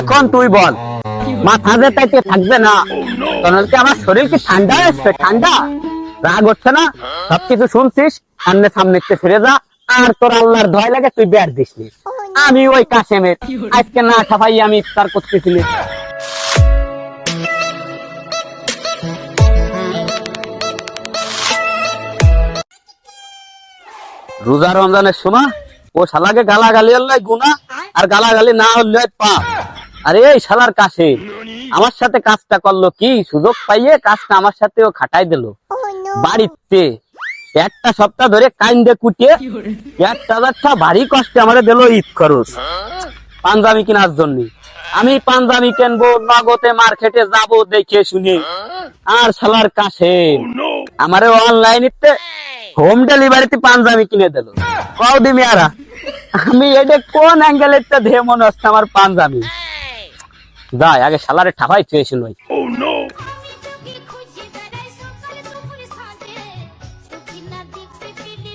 এখন তুই বল, মাথা যে তাইতে থাকবে না? তাহলে কি আমার শরীর কি ঠান্ডা আসছে ঠান্ডা? রাগ হচ্ছে না? সবকিছু শুনছিস? সামনে সামনে একটু ফিরে যা। আর তোর আল্লাহর ভয় লাগে তুই বের দিসনি আমি ওই কাশেমের। আজকে না খাপাই আমি ইফতার করতেছিলি রোজা রমজানের সময় ও শালাকে গালাগালি হল্লাই গুনা আর গালাগালি না হলে পাপ। আরে এই শালার কাছে। আমার সাথে কাজটা করল কি? সুযোগ পাইয়ে কাজটা আমার সাথে ও খাটাই দিল। বাড়িতে একটা সপ্তাহ ধরে কাইন্দে কুটিয়ে একটা বাচ্চা ভারী কষ্টে আমাদের দিল ঈদ খরচ। পাঞ্জাবি কেনার জন্য। আমি পাঞ্জাবি কিনবো নগদে মার্কেটে যাব দেখে শুনে। আর শালার কাছে আমারে অনলাইনে হোম ডেলিভারিতে পাঞ্জাবি কিনে দিল। কও দি মিয়ারা আমি এটা কোন অ্যাঙ্গেলের ধে মনে হচ্ছে আমার পাঞ্জাবি? যাই আগে শালারে ঠাপাই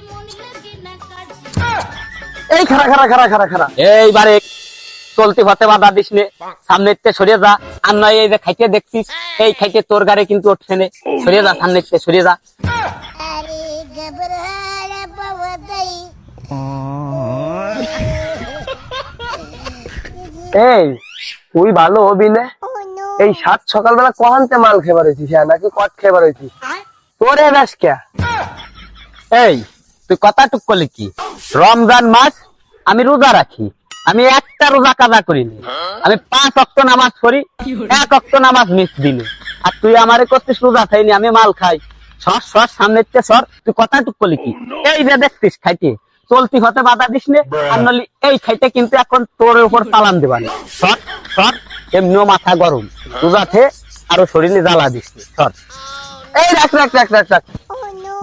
মন না কাজে এই খারা খারা খারা খারা খারা এইবারে চলতি হতে বাধা দিস নে। সরিয়ে যা। আর নয় এই যে খাইতে দেখছিস এই খাইতে তোর গাড়ি কিন্তু উঠছে নে। সরিয়ে যা সামনে থেকে সরিয়ে যা। এই তুই ভালো হবি না। এই সাত সকালবেলা কহানতে মাল খেবার হয়েছিস হ্যাঁ নাকি কট খেবার হয়েছিস তোরে ব্যাস কে? এই তুই কথা টুক করলি কি? রমজান মাস আমি রোজা রাখি আমি একটা রোজা কাজা করিনি। আমি পাঁচ অক্ট নামাজ পড়ি এক অক্ট নামাজ মিস দিনি আর তুই আমারে করতিস রোজা খাইনি আমি মাল খাই। সর সর সামনে সর তুই কথা টুক করলি কি? এই যে দেখতিস খাইতে চলতি হতে বাধা দিস নে আর নলি এই খাইতে কিন্তু এখন তোর উপর চালান দেবানি সর সর। এমনিও মাথা গরম। রোজাতে আরও শরীরে জ্বালা দিস সর। এই রাখ রাখ রাখ রাখ রাখ।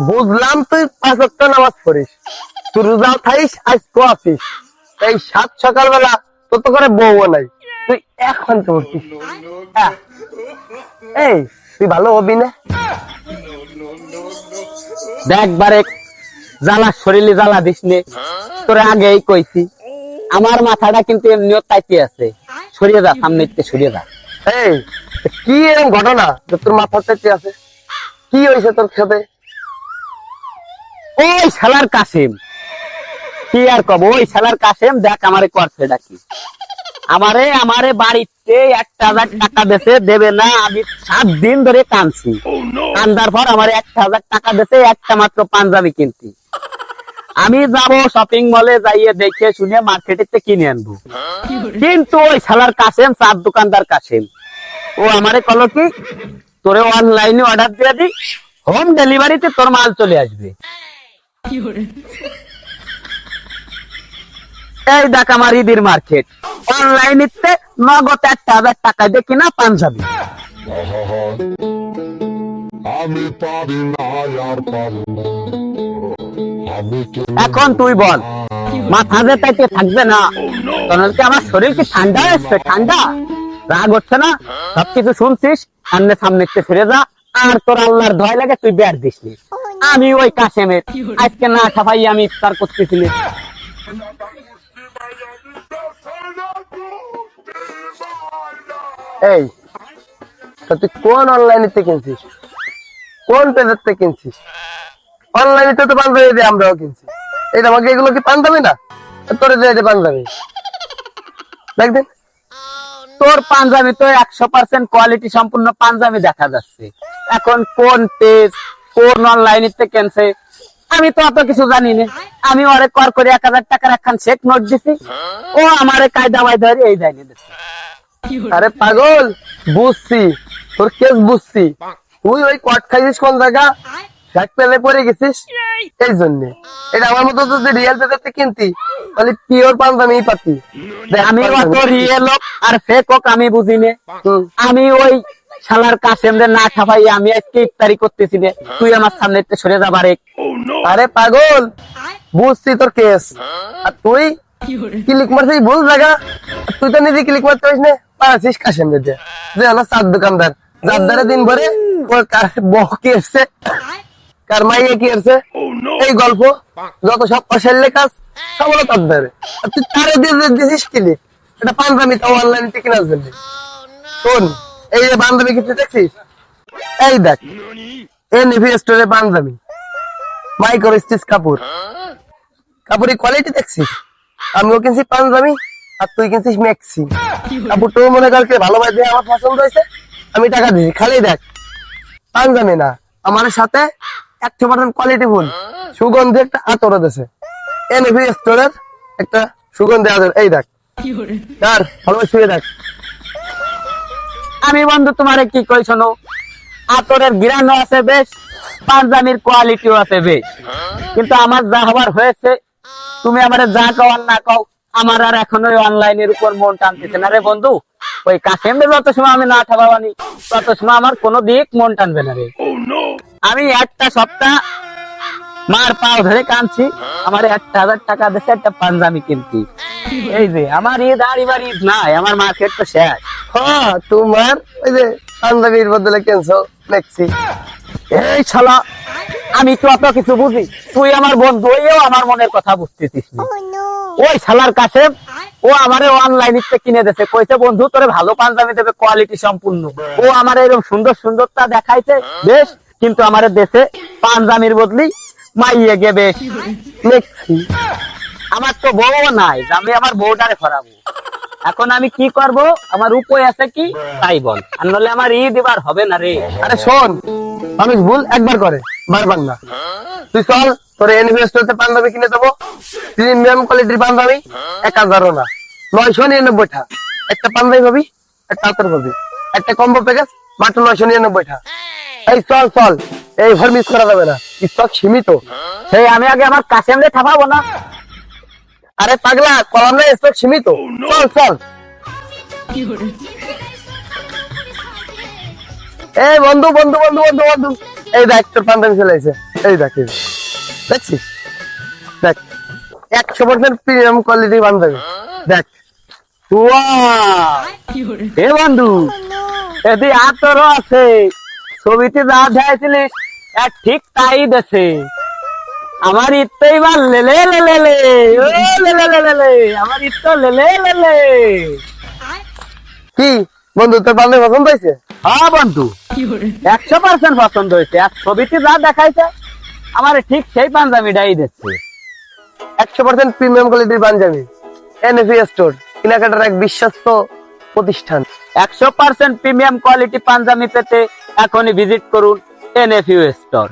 বুঝলাম তুই পাঁচ ওয়াক্ত নামাজ পড়িস। তুই রোজাও খাইস আজ তো আসিস। এই সাত সকালবেলা তোর তো করে বউও নাই। তুই এখন তো উঠছিস হ্যাঁ। এই তুই ভালো হবি না? দেখ বারে জ্বালা শরীরে জ্বালা দিস নে। তোরে আগেই কইছি। আমার মাথাটা কিন্তু এমনিও তাইতে আছে। সরিয়ে যা সামনে থেকে সরিয়ে যা। এই কি এরকম ঘটনা? যে তোর মাথার চাইতে আছে? কি হয়েছে তোর সাথে? ওই শালার কাসেম। কি আর কব ওই শালার কাসেম দেখ আমারে করছে ডাকি আমারে আমারে বাড়িতে একটা হাজার টাকা দেছে দেবে না আমি সাত দিন ধরে কানছি কান্দার পর আমার একটা হাজার টাকা দেছে একটা মাত্র পাঞ্জাবি কিনতি আমি যাব শপিং মলে যাইয়ে দেখে শুনে মার্কেটে কিনে আনব। কিন্তু ওই শালার কাসেম, চার দোকানদার কাসেম। ও আমারে কল কি, তোরে অনলাইনে অর্ডার দিয়ে দি হোম ডেলিভারিতে তোর মাল চলে আসবে। এই দেখ আমার ঈদের মার্কেট অনলাইনে নগদ একটা হাজার টাকা দিয়ে কিনা পাঞ্জাবি। আমি পারি না আর পারি না। এখন তুই বল, মাথা যে তাইতে থাকবে না? তাহলে কি আমার শরীর কি ঠান্ডা আসছে ঠান্ডা? রাগ হচ্ছে না? সবকিছু শুনছিস? সামনে সামনে একটু ফিরে যা। আর তোর আল্লাহর ভয় লাগে তুই বের দিসনি আমি ওই কাশেমের। আজকে না খাপাই আমি ইফতার করতেছিলি এই তুই কোন অনলাইনে কিনছিস? কোন পেজের থেকে কিনছিস? অনলাইনে তো পাঞ্জাবি দিয়ে আমরাও কিনছি। এই আমাকে এগুলো কি পাঞ্জাবি না? তোর পাঞ্জাবি দেখ দেখ তোর পাঞ্জাবি তো একশো পার্সেন্ট কোয়ালিটি সম্পূর্ণ পাঞ্জাবি দেখা যাচ্ছে। এখন কোন পেজ কোন অনলাইন কেনছে? আমি তো অত কিছু জানি না। আমি ওরে কর করে এক হাজার টাকার একখান চেক নোট দিছি। ও আমার কায়দা মাই ধরে এই যায়নি আরে পাগল, বুঝছি। তোর কেস বুঝছি। তুই ওই কট খাইছিস কোন জায়গা? ব্যাক পেলে পরে গেছিস? এই জন্য এটা আমার মতো যদি রিয়েল কিনতি তাহলে পিওর পাঞ্জাবি পাতি। আমি অত রিয়েল হোক আর ফেক হোক আমি বুঝি নে। আমি ওই শালার কাশেম না খাপাই আমি আজকে ইফতারি করতেছি রে তুই আমার সামনে একটু সরে যাবারে আরে পাগল বুঝছি তোর কেস আর তুই ক্লিক মারছিস ভুল জায়গা। তুই তো নিজে ক্লিক মারতে পারিস না। পারাছিস কাশেম দিতে যে হলো চার দোকানদার। যার দ্বারা দিন ভরে ওর কার বউ কি এসছে। কার মাইয়ে কি এসছে এই গল্প যত সব সব তার আর তুই তারে দিয়ে দিছিস এটা পাঞ্জাবি তাও অনলাইন শোন এই যে বান্ধবী দেখছিস? এই দেখ এ নিভি স্টোরে মাইক্রো স্টিচ কাপড়। কাপড়ের কোয়ালিটি দেখছিস? আমিও কিনছি পাঞ্জাবি আর তুই কিনছিস মেক্সি কাপড়টাও মনে কর কে ভালোবাসে আমার পছন্দ হয়েছে আমি টাকা দিছি। খালি দেখ পাঞ্জাবি না আমার সাথে একশো পার্সেন্ট কোয়ালিটি ফুল। একটা আতর এনভি স্টোরের একটা আতর। এই দেখ। আর ভালো শুয়ে দেখ। আমি বন্ধু, তোমারে কি কই শোনো? আতরের গিরানো আছে বেশ, পাঞ্জাবির কোয়ালিটিও আছে বেশ। কিন্তু আমার যা হবার হয়েছে, তুমি আমার যা কও না কও, আমার আর এখন ওই অনলাইনের উপর মন টানতেছে না রে বন্ধু। ওই কাশেমে যত সময় আমি না ঠাবাবানি তত সময় আমার কোনো দিক মন টানবে না রে। আমি একটা সপ্তাহ মার পাও ধরে কাঁদছি। আমার একটা হাজার টাকা দিচ্ছে একটা পাঞ্জাবি কিনছি। এই যে আমার ঈদ আর এবার ঈদ নাই আমার মার্কেট তো শেষ। হ্যাঁ তোমার ওই যে পাঞ্জাবির বদলে কেনছো মেক্সি এই শালা আমি তো অত কিছু বুঝি। তুই আমার বন্ধু হইও আমার মনের কথা বুঝতেছিস না। ওই শালার কাছে ও আমারে অনলাইন কিনে দিয়েছে। কইছে বন্ধু তোরে ভালো পাঞ্জাবি দেবে কোয়ালিটি সম্পূর্ণ। ও আমার এরকম সুন্দর সুন্দরতা দেখাইছে। বেশ কিন্তু আমার দেশে পাঞ্জাবির বদলি মাইয়ে গে বেশ মেক্সি আমার তো বউ নাই, আমি আমার বউটারে খরাবো এখন আমি কি করব? আমার উপায় আছে কি? তাই বল। আর নলে আমার ঈদ এবার হবে না রে। আরে শোন, মানুষ ভুল একবার করে, বারবার না। তুই চল, তোর ইনভেস্টরতে পাঞ্জাবি কিনে দেবো। প্রিমিয়াম কোয়ালিটির পাঞ্জাবি, এক হাজারও না নয়শো নিরানব্বই টা একটা পাঞ্জাবি পাবি, একটা আতর পাবি। একটা কম্বো প্যাকেজ মাত্র নয়শো নিরানব্বই টা এই চল চল। এই ঘর মিস করা যাবে না। স্টক সীমিত। সেই আমি আগে আমার কাশেমরে ঠাপাবো না। আরে পাগলা কলাম না স্টক সীমিত। চল চল। এই বন্ধু বন্ধু বন্ধু বন্ধু বন্ধু। এই দেখ তোর পাঞ্জাবি চলে এই দেখ দেখছিস? দেখ একশো পার্সেন্ট প্রিমিয়াম কোয়ালিটি পাঞ্জাবি। দেখ! এ বন্ধু এদি আতরও আছে ছবিতে যা দেখাইছিলিস এক ঠিক তাই দেছে আমার ইত্তো এবার লেলে লেলে লে ও লেলে লেলে লে আমার ইত্তো লেলে লেলে কি বন্ধু তোর পাঞ্জাবি পছন্দ হয়েছে? হ্যাঁ বন্ধু। একশো পার্সেন্ট পছন্দ হয়েছে। আর ছবিতে যা দেখাইছে আমার ঠিক সেই পাঞ্জাবিটাই দিচ্ছে। একশো পার্সেন্ট প্রিমিয়াম কোয়ালিটির পাঞ্জাবি। এনএফি স্টোর কেনাকাটার এক বিশ্বস্ত প্রতিষ্ঠান। একশো পার্সেন্ট প্রিমিয়াম কোয়ালিটি পাঞ্জাবি পেতে এখনই ভিজিট করুন এনএফইউ স্টোর